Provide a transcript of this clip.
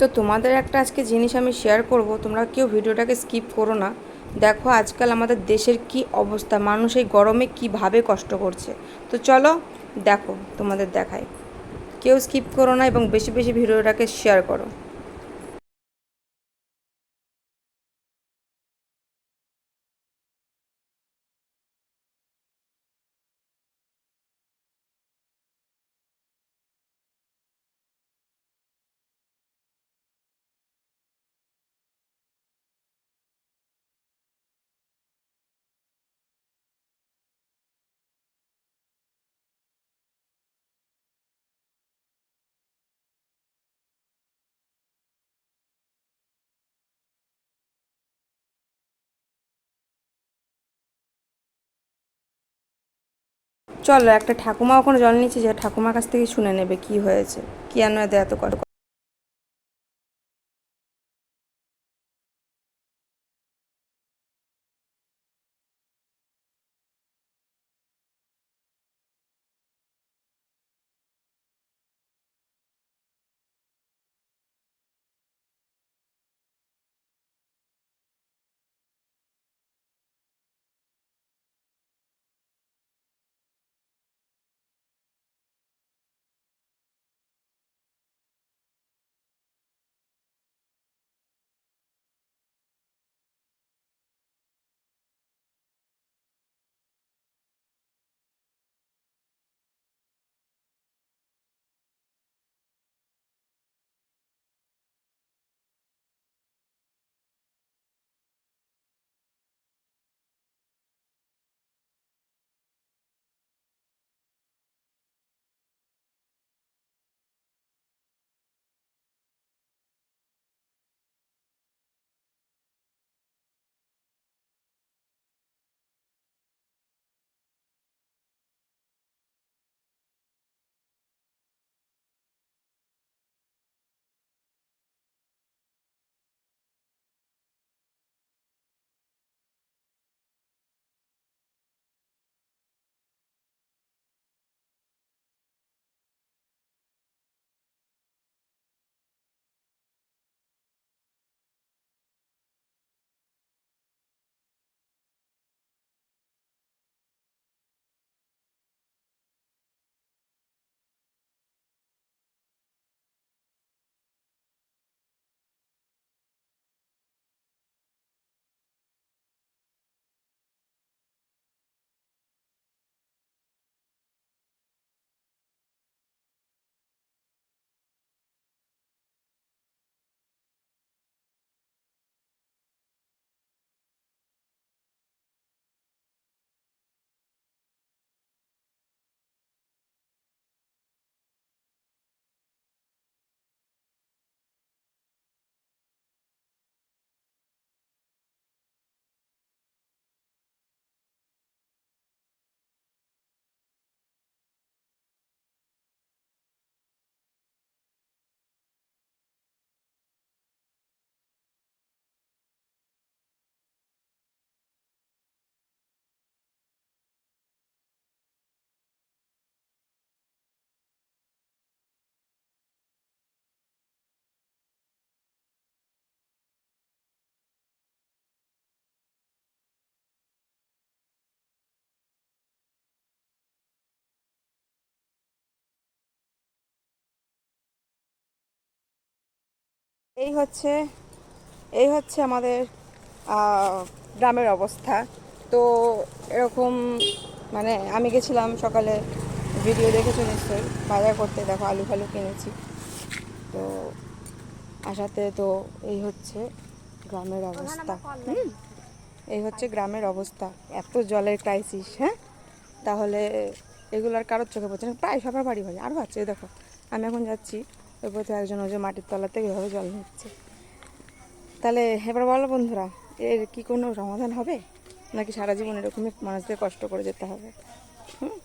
তো তোমাদের একটা আজকে জিনিস আমি শেয়ার করব। তোমরা কেউ ভিডিওটাকে স্কিপ করো না। দেখো আজকাল আমাদের দেশের কি অবস্থা, মানুষ এই গরমে কীভাবে কষ্ট করছে। তো চলো দেখো, তোমাদের দেখায় কেউ স্কিপ করো না এবং বেশি বেশি ভিডিওটাকে শেয়ার করো। চলো, একটা ঠাকুমা ওখানে জল নিচ্ছে, যে ঠাকুমার কাছ থেকে শুনে নেবে কি হয়েছে, কি কেন এত এত কর এই হচ্ছে এই হচ্ছে আমাদের গ্রামের অবস্থা। তো এরকম মানে আমি গেছিলাম সকালে ভিডিও দেখেছ নিশ্চয়ই? বাজার করতে দেখো আলু ফালু কিনেছি। তো আসাতে তো এই হচ্ছে গ্রামের অবস্থা। হুম? এই হচ্ছে গ্রামের অবস্থা। এত জলের ক্রাইসিস হ্যাঁ? তাহলে এগুলো আর কারোর চোখে পড়ছে না। প্রায় সবার বাড়ি বাড়ি আরও আছে দেখো। আমি এখন যাচ্ছি। ওই তো একজন ওই যে মাটির তলা থেকে এভাবে জল নিচ্ছে। তাহলে এবার বলো বন্ধুরা, এর কি কোনো সমাধান হবে? নাকি সারা জীবন এরকমই মানুষদের কষ্ট করে যেতে হবে? হুম?